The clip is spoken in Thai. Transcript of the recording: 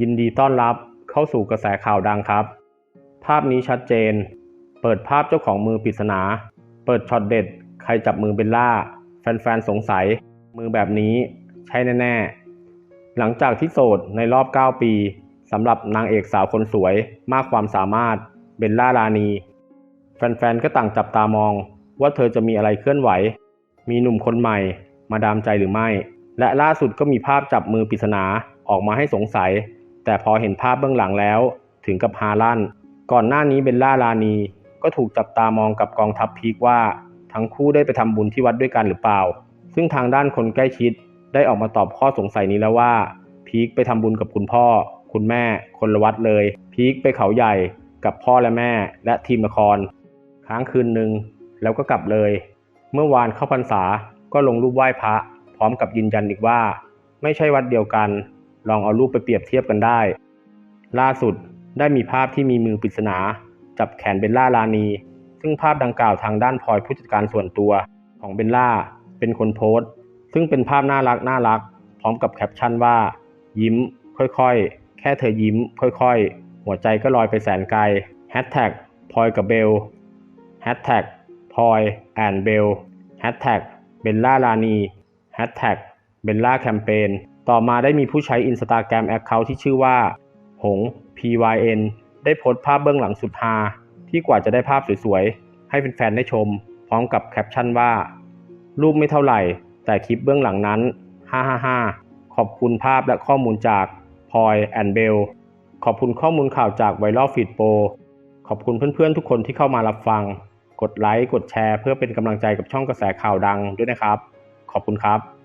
ยินดีต้อนรับเข้าสู่กระแสข่าวดังครับ ภาพนี้ชัดเจน เปิดภาพเจ้าของมือปริศนา เปิดช็อตเด็ด ใครจับมือเบลล่า แฟนๆ สงสัย มือแบบนี้ใช่แน่ ๆ หลังจากที่โสดในรอบ 9 ปีสำหรับนางเอกสาวคนสวยมากความสามารถเบลล่าลานี แฟนๆ ก็ต่างจับตามอง ว่าเธอจะมีอะไรเคลื่อนไหว มีหนุ่มคนใหม่ มาดามใจหรือไม่ และล่าสุดก็มีภาพจับมือปริศนาออกมาให้สงสัย แต่พอเห็นภาพเบื้องหลังแล้วถึงกับฮาลันก่อนหน้านี้เบลล่าลานีก็ถูกจับตามองกับกองทัพพีกว่า ทั้งคู่ได้ไปทำบุญที่วัดด้วยกันหรือเปล่า ซึ่งทางด้านคนใกล้ชิดได้ออกมาตอบข้อสงสัยนี้แล้วว่า พีคไปทำบุญกับคุณพ่อ คุณแม่ คนละวัดเลย พีคไปเขาใหญ่กับพ่อและแม่ และทีมละคร ค้างคืนหนึ่งแล้วก็กลับเลย เมื่อวานเข้าพรรษาก็ลงรูปไหว้พระ พร้อมกับยืนยันอีกว่า ไม่ใช่วัดเดียวกัน ลองเอารูปไปเปรียบเทียบกันได้ ล่าสุดได้มีภาพที่มีมือปริศนาจับแขนเบลล่าลานี ซึ่งภาพดังกล่าวทางด้านพลอยผู้จัดการส่วนตัวของเบลล่าเป็นคนโพสต์ ซึ่งเป็นภาพน่ารักน่ารัก พร้อมกับแคปชั่นว่า ยิ้ม ค่อยๆ แค่เธอยิ้ม ค่อยๆ หัวใจก็ลอยไปแสนไกลแฮชแท็กพลอยกับเบลแฮชแท็กพลอยแอนเบลแฮชแท็กเบลล่าลานีแฮชแท็กเบลล่าแคมเปญ ต่อมาได้มีผู้ใช้อินสตาแกรมแอคเคาท์ที่ชื่อว่า หง PYN ได้โพสต์ภาพเบื้องหลังสุดฮาที่กว่าจะได้ภาพสวยๆ ให้แฟนๆได้ชม พร้อมกับแคปชั่นว่า รูปไม่เท่าไหร่ แต่คลิปเบื้องหลังนั้น 555 ขอบคุณภาพและข้อมูลจากพลอยแอนเบลขอบคุณข้อมูลข่าวจากไวรัลฟีดโปขอบคุณเพื่อนๆ ทุกคนที่เข้ามารับฟัง กดไลค์ กดแชร์ เพื่อเป็นกำลังใจกับช่องกระแสข่าวดังด้วยนะครับ ขอบคุณครับ